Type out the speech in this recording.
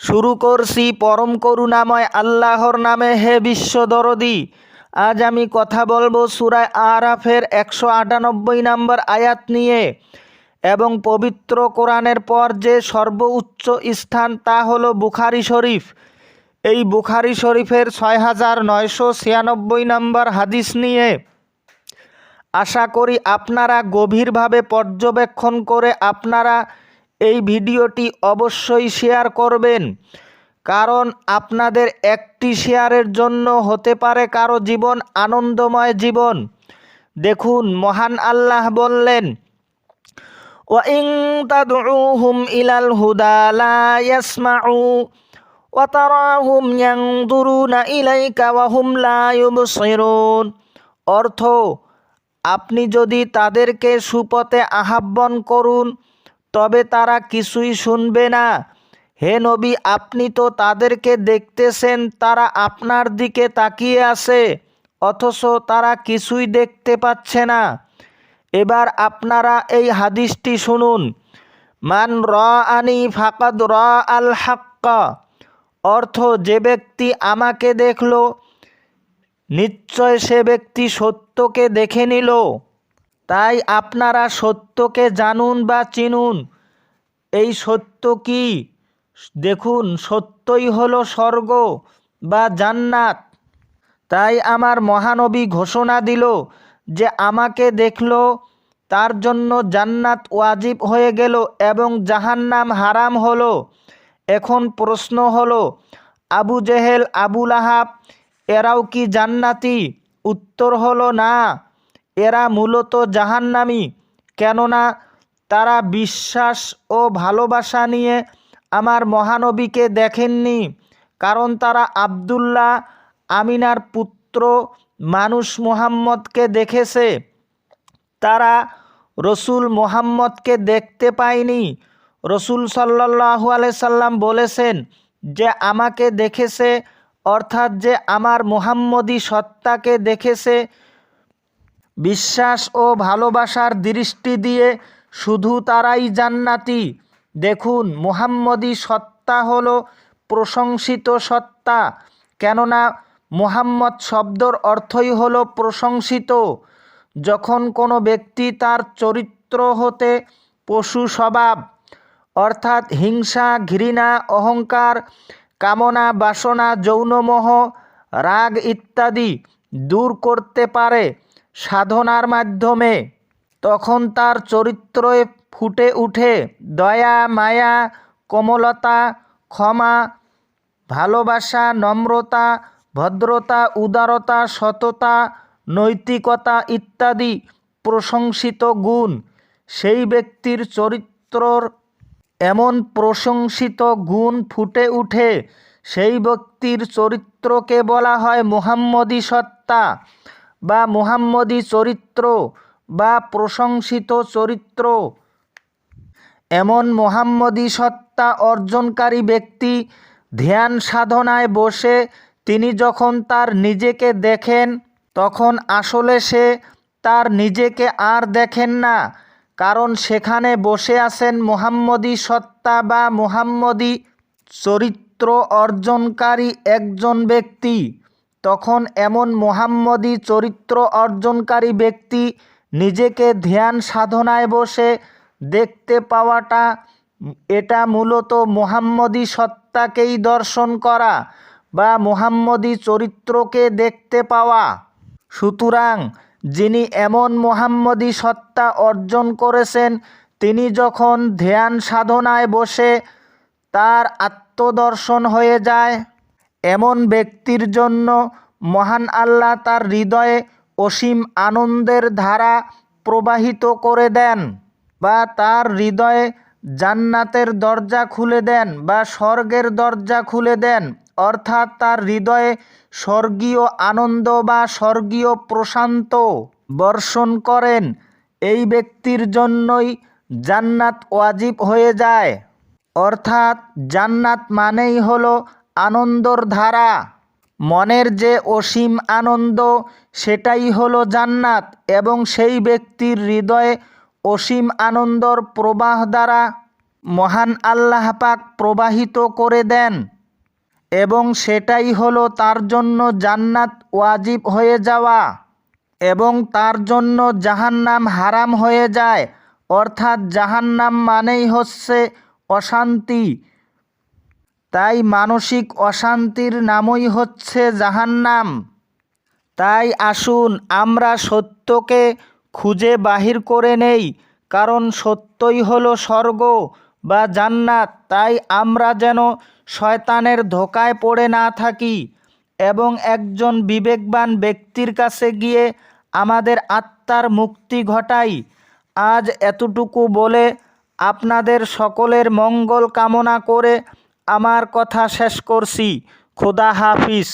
শুরু করছি পরম করুণাময় আল্লাহর নামে হে বিশ্ব দরদি। আজ আমি কথা বলব সুরায় আরাফের একশো আটানব্বই নম্বর আয়াত নিয়ে এবং পবিত্র কোরআনের পর যে সর্বোচ্চ স্থান তা হলো বুখারি শরীফ। এই বুখারি শরীফের ছয় হাজার নয়শো ছিয়ানব্বই নম্বর হাদিস নিয়ে আশা করি আপনারা গভীরভাবে পর্যবেক্ষণ করে আপনারা এই ভিডিওটি অবশ্যই শেয়ার করবেন কারণ আপনাদের একটি শেয়ারের জন্য হতে পারে কারো জীবন আনন্দময় জীবন দেখুন মহান আল্লাহ বললেন وإن تدعوهم إلى الهدى لا يسمعوا وتراهم ينظرون إليك وهم لا يبصرون অর্থ আপনি যদি তাদেরকে সুপথে আহ্বান করুন তবে তারা কিছুই শুনবে না। হে নবী, আপনি তো তাদেরকে দেখতেছেন, তারা আপনার দিকে তাকিয়ে আছে, অথচ তারা কিছুই দেখতে পাচ্ছে না। এবার আপনারা এই হাদিসটি শুনুন। মান র আনি ফাকাদ র আল হাক্কা, অর্থ যে ব্যক্তি আমাকে দেখল, নিশ্চয় সে ব্যক্তি সত্যকে দেখে নিল। তাই আপনারা সত্যকে জানুন বা চিনুন। এই সত্য কি? দেখুন, সত্যই হলো স্বর্গ বা জান্নাত। তাই আমার মহানবী ঘোষণা দিল যে আমাকে দেখল, তার জন্য জান্নাত ওয়াজিব হয়ে গেল এবং জাহান্নাম হারাম হলো। এখন প্রশ্ন হলো, আবু জেহেল আবুল আহাব এরাও কি জান্নাতি? উত্তর হলো না। এরা মূলত জাহান্নামি, কেননা তারা বিশ্বাস ও ভালোবাসা নিয়ে আমার মহানবীকে দেখেননি, কারণ তারা আবদুল্লাহ আমিনার পুত্র মানুষ মুহাম্মদকে দেখেছে। তারা রসুল মোহাম্মদকে দেখতে পায়নি। রসুল সাল্লাহু সাল্লাম বলেছেন যে আমাকে দেখেছে, অর্থাৎ যে আমার মুহাম্মদী সত্তাকে দেখেছে বিশ্বাস ও ভালোবাসার দৃষ্টি দিয়ে শুধু তারাই জান্নাতি। দেখুন, মুহাম্মদী সত্তা হল প্রশংসিত সত্তা, কেননা মুহাম্মদ শব্দর অর্থই হল প্রশংসিত। যখন কোনো ব্যক্তি তার চরিত্র হতে পশু স্বভাব, অর্থাৎ হিংসা, ঘৃণা, অহংকার, কামনা, বাসনা, যৌনমোহ, রাগ ইত্যাদি দূর করতে পারে সাধনার মাধ্যমে, তখন তার চরিত্রয়ে ফুটে উঠে দয়া, মায়া, কোমলতা, ক্ষমা, ভালোবাসা, নম্রতা, ভদ্রতা, উদারতা, সততা, নৈতিকতা ইত্যাদি প্রশংসিত গুণ। সেই ব্যক্তির চরিত্রর এমন প্রশংসিত গুণ ফুটে উঠে, সেই ব্যক্তির চরিত্রকে বলা হয় মুহাম্মদী সত্তা। বা মুহাম্মদী চরিত্র বা প্রশংসিত চরিত্র। এমন মোহাম্মদী সত্তা অর্জনকারী ব্যক্তি ধ্যান সাধনায় বসে তিনি যখন তার নিজেকে দেখেন, তখন আসলে সে তার নিজেকে আর দেখেন না, কারণ সেখানে বসে আছেন মোহাম্মদী সত্তা বা মোহাম্মদী চরিত্র অর্জনকারী একজন ব্যক্তি। তখন এমন মোহাম্মদী চরিত্র অর্জনকারী ব্যক্তি নিজেকে ধ্যান সাধনায় বসে দেখতে পাওয়াটা এটা মূলত মোহাম্মদী সত্তাকেই দর্শন করা বা মোহাম্মদী চরিত্রকে দেখতে পাওয়া। সুতরাং যিনি এমন মোহাম্মদী সত্তা অর্জন করেছেন, তিনি যখন ধ্যান সাধনায় বসে তার আত্মদর্শন হয়ে যায়। এমন ব্যক্তির জন্য মহান আল্লাহ তার হৃদয়ে অসীম আনন্দের ধারা প্রবাহিত করে দেন বা তার হৃদয়ে জান্নাতের দরজা খুলে দেন বা স্বর্গের দরজা খুলে দেন। অর্থাৎ তার হৃদয়ে স্বর্গীয় আনন্দ বা স্বর্গীয় প্রশান্ত বর্ষণ করেন। এই ব্যক্তির জন্যই জান্নাত ওয়াজিব হয়ে যায়। অর্থাৎ জান্নাত মানেই হলো আনন্দর ধারা। মনের যে অসীম আনন্দ, সেটাই হলো জান্নাত এবং সেই ব্যক্তির হৃদয়ে অসীম আনন্দর প্রবাহ দ্বারা মহান আল্লাহ পাক প্রবাহিত করে দেন এবং সেটাই হলো তার জন্য জান্নাত ওয়াজিব হয়ে যাওয়া এবং তার জন্য জাহান্নাম হারাম হয়ে যায়। অর্থাৎ জাহান্নাম মানেই হচ্ছে অশান্তি তাই মানসিক অশান্তির নামই হচ্ছে জাহান্নাম। তাই আসুন আমরা সত্যকে খুঁজে বাহির করে নেই, কারণ সত্যই হলো স্বর্গ বা জান্নাত। তাই আমরা যেন শয়তানের ধোকায় পড়ে না থাকি এবং একজন বিবেকবান ব্যক্তির কাছে গিয়ে আমাদের আত্মার মুক্তি ঘটাই। আজ এতটুকু বলে আপনাদের সকলের মঙ্গল কামনা করে আমার কথা শেষ করছি। খোদা হাফিজ।